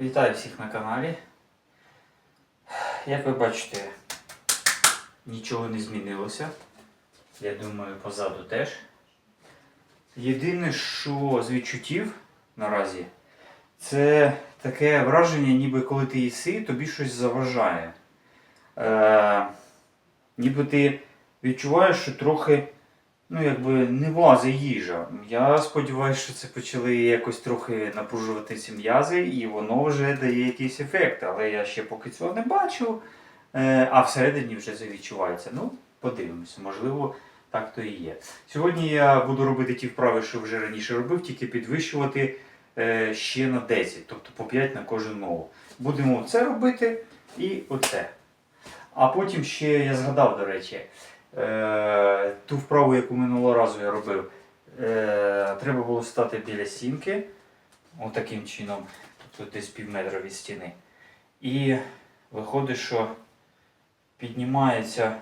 Вітаю всіх на каналі. Як ви бачите, нічого не змінилося. Я думаю, позаду теж. Єдине, що з відчуттів наразі, це таке враження, ніби коли ти їси, тобі щось заважає. Е, ніби ти відчуваєш, що трохи ну, якби не влазить їжа. Я сподіваюся, що це почали якось трохи напружувати ці м'язи, і воно вже дає якийсь ефект. Але я ще поки цього не бачу. Е, а всередині вже це відчувається. Ну, подивимося, можливо, так то і є. Сьогодні я буду робити ті вправи, що вже раніше робив, тільки підвищувати е, ще на 10, тобто по 5 на кожну ногу. Будемо це робити і оце. А потім ще я згадав, до речі, ту вправу, яку минулого разу я робив. Е, треба було стати біля стінки, отаким чином, тобто десь пів метра від стіни. І виходить, що піднімається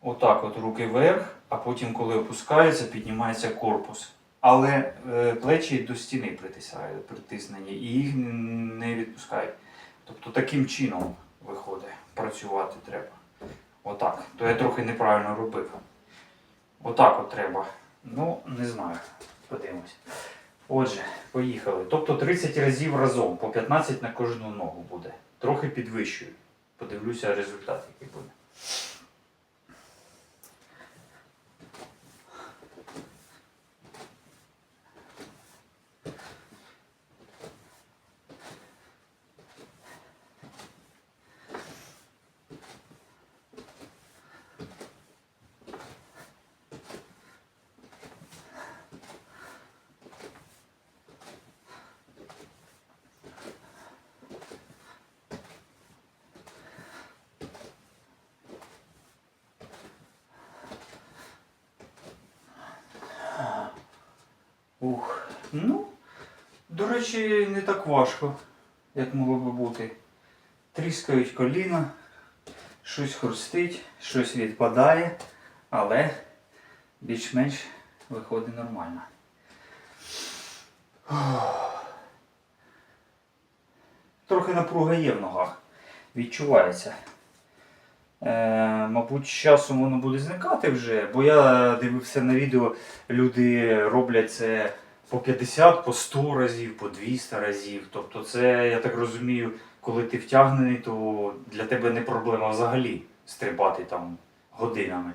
отак от руки вверх, а потім, коли опускається, піднімається корпус. Але е, плечі до стіни притиснені і їх не відпускають. Тобто таким чином виходить, працювати треба. Отак. То я трохи неправильно робив. Отак от треба. Ну, не знаю. Подивимось. Отже, поїхали. Тобто 30 разів разом, по 15 на кожну ногу буде. Трохи підвищую. Подивлюся результат, який буде. Ух. Ну, до речі, не так важко, як могло би бути. Тріскають коліна, щось хрустить, щось відпадає, але більш-менш виходить нормально. Трохи напруга є в ногах. Відчувається. Е, мабуть, часом воно буде зникати вже, бо я дивився на відео, люди роблять це по 50, по 100 разів, по 200 разів. Тобто це, я так розумію, коли ти втягнений, то для тебе не проблема взагалі стрибати там годинами.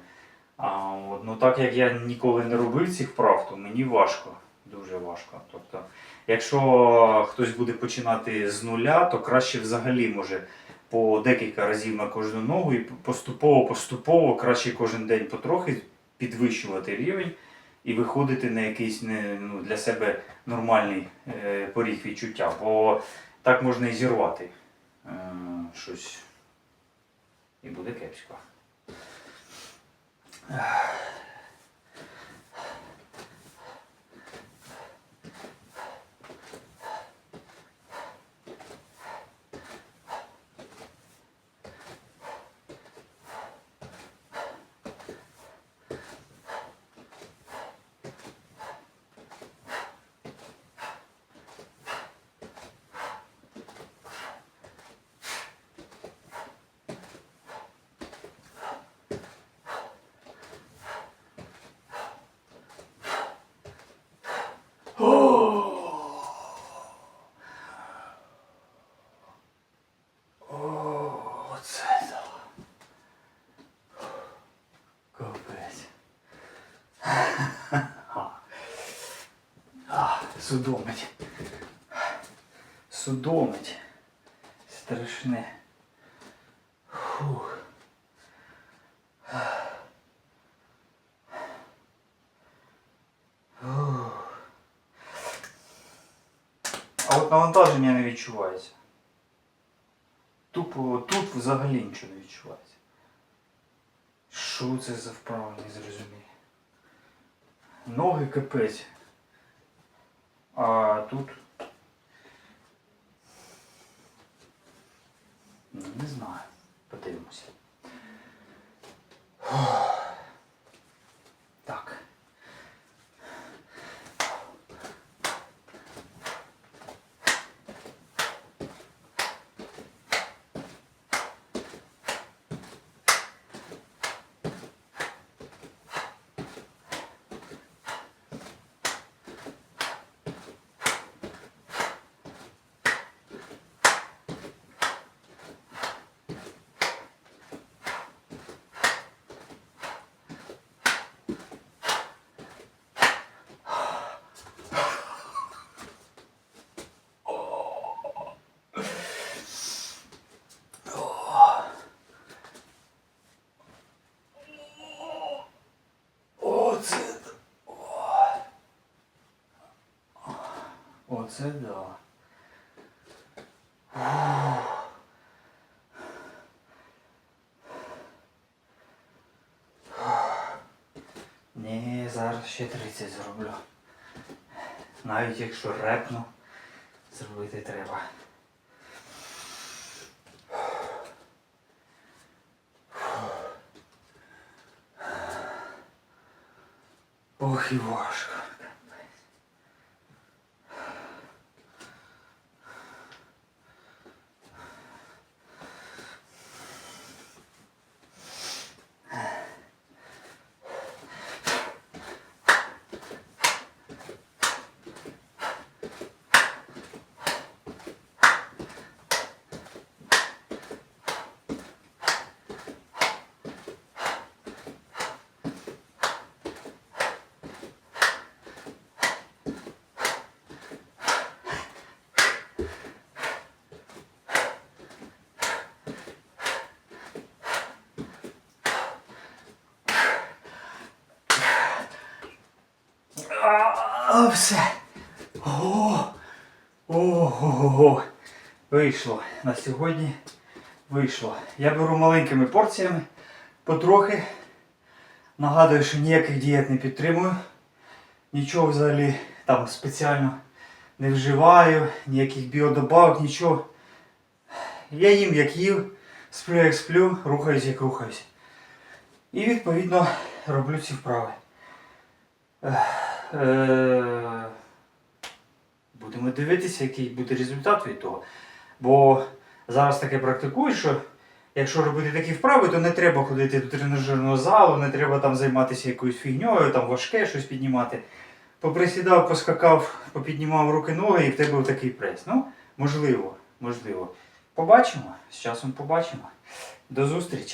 А от, ну так як я ніколи не робив цих вправ, то мені важко, дуже важко. Тобто, якщо хтось буде починати з нуля, то краще взагалі може по декілька разів на кожну ногу і поступово-поступово краще кожен день потрохи підвищувати рівень і виходити на якийсь ну, для себе нормальний е, поріг відчуття. Бо так можна і зірвати е, щось. І буде кепсько. О, оце да. Капець. А, судомить. Судомить. Страшне. Фух. А от навантаження не відчувається. Тупо тут взагалі нічого не відчувається. Що це за вправа, не зрозумію. Ноги капець. А тут. Ну, Не знаю. Подивимося. Так. Оце да. Ні, зараз ще 30 зроблю. Навіть якщо репну, зробити треба. Ох і важко. А, все. О, ого, вийшло. На сьогодні вийшло. Я беру маленькими порціями, потрохи. Нагадую, що ніяких дієт не підтримую. Нічого взагалі там спеціально не вживаю, ніяких біодобавок, нічого. Я їм як їв, сплю як сплю, рухаюсь як рухаюсь. І відповідно роблю ці вправи. Е, Будемо дивитися, який буде результат від того. Бо зараз таке практикую, що якщо робити такі вправи, то не треба ходити до тренажерного залу, не треба там займатися якоюсь фігньою, там важке щось піднімати. Поприсідав, поскакав, попіднімав руки ноги і в тебе такий прес. Ну, можливо, можливо. Побачимо, з часом побачимо. До зустрічі!